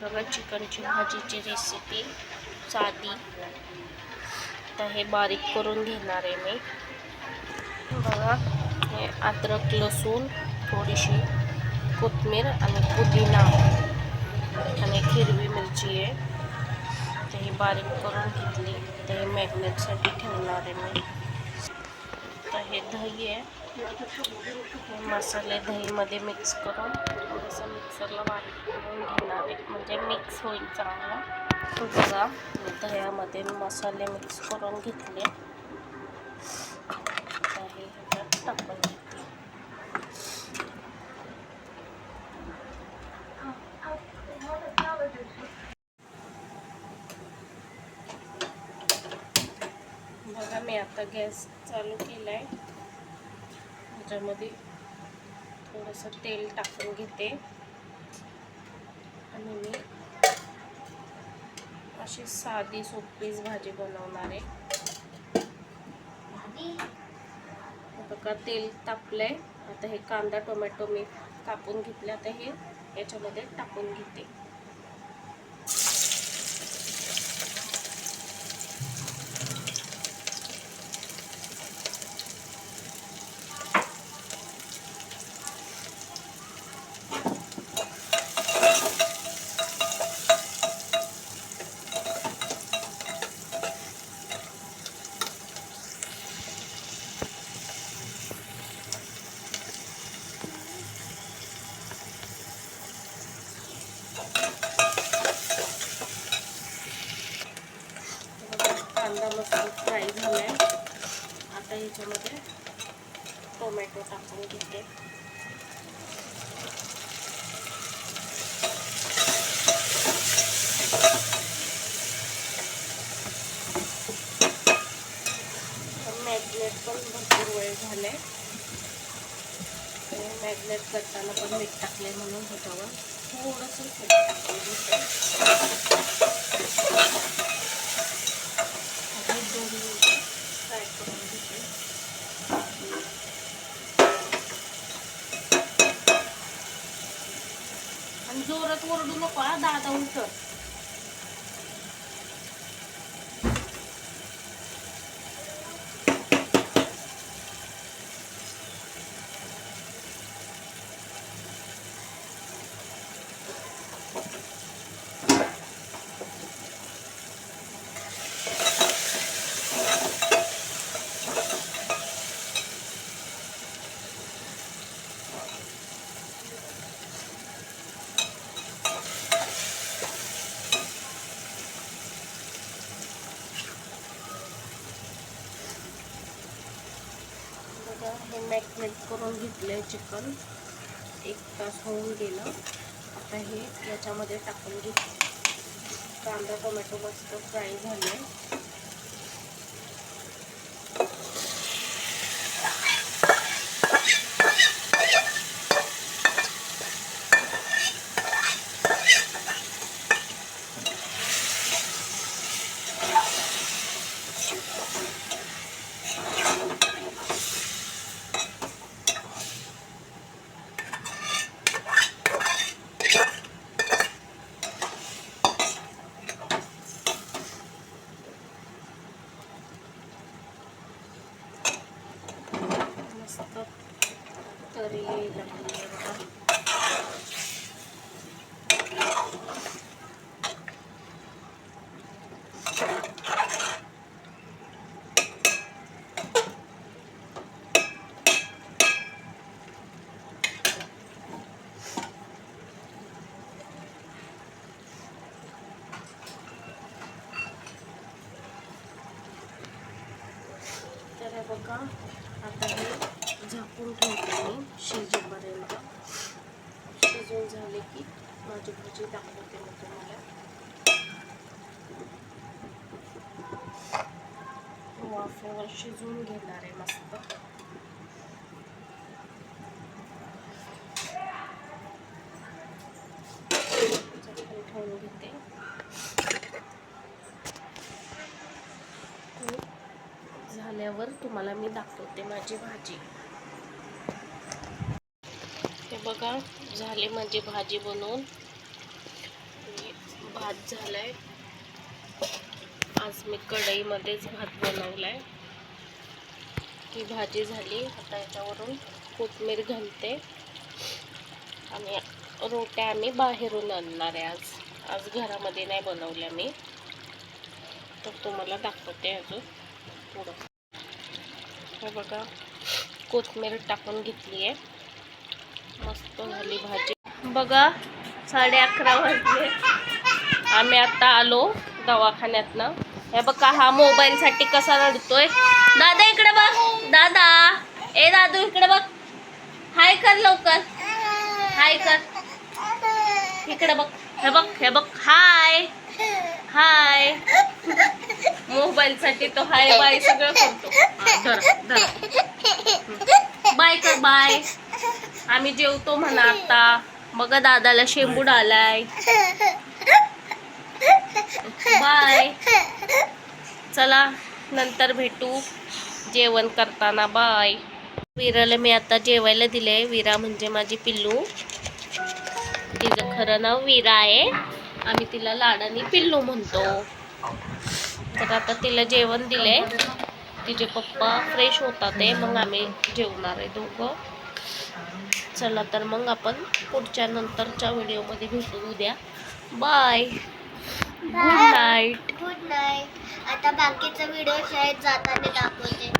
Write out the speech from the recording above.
बघा चिकनची भाजीची रेसिपी साधी. तर हे बारीक करून घेणार आहे मी. बघा हे अद्रक लसूण थोडीशी कोथमीर आणि पुदिना आणि हिरवी मिरची आहे. तर ही बारीक करून घेतली. तर हे मॅग्नेटसाठी ठेवणार आहे मी. तर हे दही आहे. मसाले दहीमध्ये मिक्स करून थोडंसं मिक्सरला बारीक करून घेणार आहे. म्हणजे मिक्स होईल चांगलं. बघा मी दह्यामध्ये मसाले मिक्स करून घेतले. दही ह्याच्यात टाकून घेतले बघा मी आता गॅस चालू केला आहे ह्याच्यामध्ये थोडंसं तेल टाकून घेते. आणि मी अशी साधी सोपीच भाजी बनवणार आहे. बघा तेल तापलंय. आता हे कांदा टोमॅटो मी कापून घेतले. आता हे याच्यामध्ये टाकून घेते बघा, कांदा मस्त फ्राय झालाय आता ह्याच्यामध्ये टोमॅटो टाकून घेते. मॅग्नेट पण भरपूर वेळ झाले मॅग्नेट करताना पण मीठ टाकले म्हणून ह्याच्यावर थोडंसं मीठ टाकून घेते आणि दोन मिनिटं फ्राय करून घेते आणि जोरात ओरडू नको हा दादा उठत बघा हे मॅग्नेट करून घेतले चिकन. एक तास होऊन गेलं. आता हे याच्यामध्ये टाकून घेतलं कांदा टोमॅटो मस्त फ्राय झाले तरी लागली आहे बघा तर हे बघा आता हे झाकून ठेवते मी शिजेपर्यंत. शिजून झाले की माझी भाजी दाखवते मी तुम्हाला. वाफेवर शिजवून घेणार आहे मस्त. झाल्यावर तुम्हाला मी दाखवते माझी भाजी. हे बघा झाले माझी भाजी बनवून. भात भात झालाय. आज मी कढईमध्येच भात बनवलाय. ही भाजी झाली आता याच्यावरून कोथमीर घालते. आणि रोट्या आम्ही बाहेरून आणणार आहे आज. आज घरामध्ये नाही बनवल्या मी. तर तुम्हाला दाखवते अजून पुढं. हे बघा. कोथमीर टाकून घेतली आहे मस्त झाली भाजी. बघा साडे अकरा वाजले. आम्ही आता आलो दवाखान्यातनं. हे बघा हा मोबाईलसाठी कसा रडतोय. दादा इकडे बघ. दादा. ए दादू इकडे बघ. हाय कर लवकर. हाय कर. इकडे बघ. हे बघ हे बघ. हाय. हाय. मोबाईलसाठी तो हाय बाय सगळं करतो. बाय कर बाय. आम्ही जेवतो म्हणा आता मग दादाला शेंबूड आलाय बाय. चला नंतर भेटू. जेवण करताना बाय. वीराला मी आता जेवायला दिले विरा म्हणजे माझी पिल्लू. तिचं खरं नाव वीरा आहे. आम्ही तिला लाडानी पिल्लू म्हणतो. तर आता तिला जेवण दिले तिचे पप्पा फ्रेश होतात आहे मग आम्ही जेवणार आहे दोघं. चला तर मग आपण पुढच्या नंतरच्या व्हिडिओमध्ये भेटू उद्या. Bye good night good night आता बाकीचा व्हिडिओ शाळेत जाताना दाखवते.